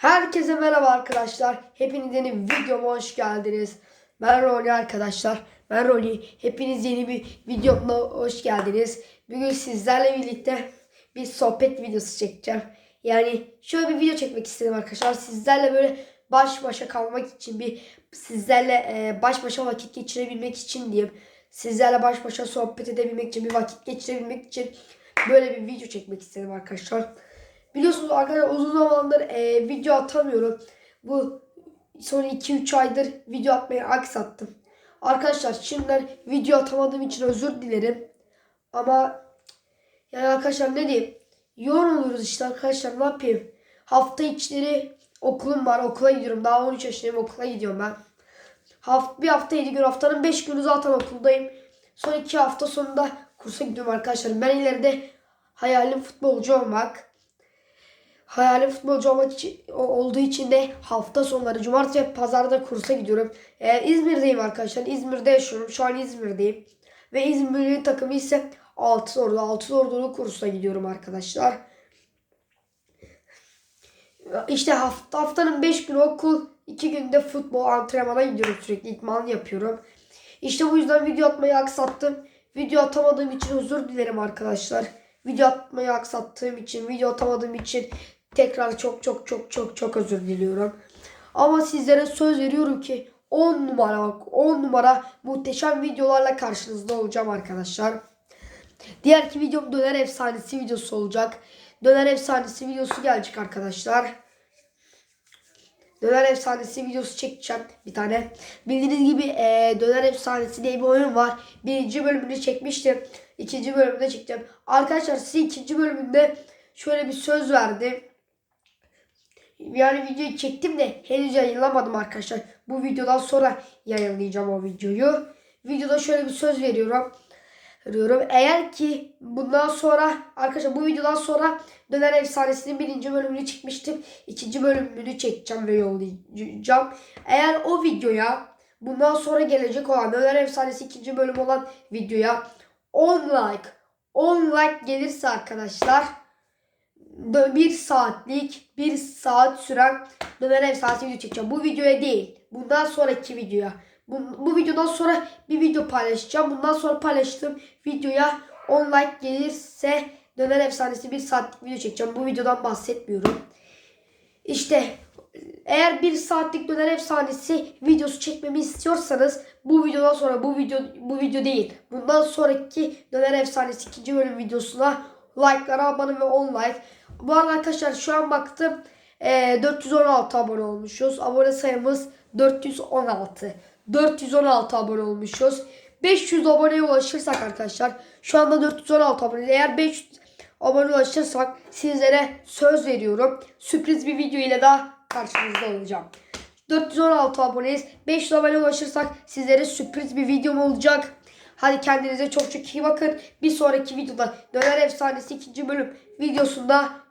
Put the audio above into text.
Herkese merhaba arkadaşlar. Hepiniz yeni videoma hoş geldiniz. Ben Roni arkadaşlar. Ben Roni. Hepiniz yeni bir videoma hoş geldiniz. Bugün sizlerle birlikte bir sohbet videosu çekeceğim. Yani şöyle bir video çekmek istedim arkadaşlar. Sizlerle böyle baş başa kalmak için bir sizlerle e, baş başa vakit geçirebilmek için diyeyim. Sizlerle baş başa sohbet edebilmek için bir vakit geçirebilmek için böyle bir video çekmek istedim arkadaşlar. Biliyorsunuz arkadaşlar uzun zamandır e, video atamıyorum. Bu son 2-3 aydır video atmayı aksattım. Arkadaşlar şimdiden video atamadığım için özür dilerim. Ama yani arkadaşlar ne diyeyim? Yoğun oluyoruz işte arkadaşlar ne yapayım? Hafta içleri okulum var okula gidiyorum. Daha 13 yaşındayım okula gidiyorum ben. Haft bir hafta 7 gün haftanın 5 günü zaten okuldayım. Son 2 hafta sonunda kursa gidiyorum arkadaşlar. Ben ileride hayalim futbolcu olmak. Hayalim futbolcu olmak olduğu için de hafta sonları cumartesi ve pazarda kursa gidiyorum. Ee, İzmir'deyim arkadaşlar. İzmir'de yaşıyorum. Şu an İzmir'deyim. Ve İzmir'in takımı ise Altın Ordu. Altın Ordu'nun kursuna gidiyorum arkadaşlar. İşte hafta, haftanın 5 günü okul, 2 günde futbol antrenmana gidiyorum sürekli. İtman yapıyorum. İşte bu yüzden video atmayı aksattım. Video atamadığım için özür dilerim arkadaşlar. Video atmayı aksattığım için, video atamadığım için tekrar çok çok çok çok çok özür diliyorum. Ama sizlere söz veriyorum ki 10 numara bak 10 numara muhteşem videolarla karşınızda olacağım arkadaşlar. Diğer ki videom döner efsanesi videosu olacak. Döner efsanesi videosu gelecek arkadaşlar. Döner Efsanesi videosu çekeceğim bir tane. Bildiğiniz gibi eee, Döner Efsanesi diye bir oyun var. Birinci bölümünü çekmiştim. İkinci bölümünde çekeceğim. Arkadaşlar size ikinci bölümünde şöyle bir söz verdim. Yani videoyu çektim de henüz yayınlamadım arkadaşlar. Bu videodan sonra yayınlayacağım o videoyu. Videoda şöyle bir söz veriyorum. Veriyorum. Eğer ki bundan sonra arkadaşlar bu videodan sonra Döner Efsanesi'nin birinci bölümünü çekmiştim. İkinci bölümünü çekeceğim ve yollayacağım. Eğer o videoya bundan sonra gelecek olan Döner Efsanesi ikinci bölüm olan videoya 10 like 10 like gelirse arkadaşlar bir saatlik bir saat süren Döner Efsanesi video çekeceğim. Bu videoya değil. Bundan sonraki videoya. Bu, bu videodan sonra bir video paylaşacağım. Bundan sonra paylaştığım videoya 10 like gelirse Döner Efsanesi bir saatlik video çekeceğim. Bu videodan bahsetmiyorum. İşte eğer bir saatlik Döner Efsanesi videosu çekmemi istiyorsanız bu videodan sonra bu video bu video değil. Bundan sonraki Döner Efsanesi ikinci bölüm videosuna like'lara abone ve 10 like. Bu arada arkadaşlar şu an baktım eee, 416 abone olmuşuz. Abone sayımız 416. 416 abone olmuşuz. 500 aboneye ulaşırsak arkadaşlar şu anda 416 abone. Eğer 500 abone ulaşırsak sizlere söz veriyorum. Sürpriz bir video ile daha karşınızda olacağım. 416 aboneyiz. 500 abone ulaşırsak sizlere sürpriz bir videom olacak. Hadi kendinize çok çok iyi bakın. Bir sonraki videoda Döner Efsanesi 2. bölüm videosunda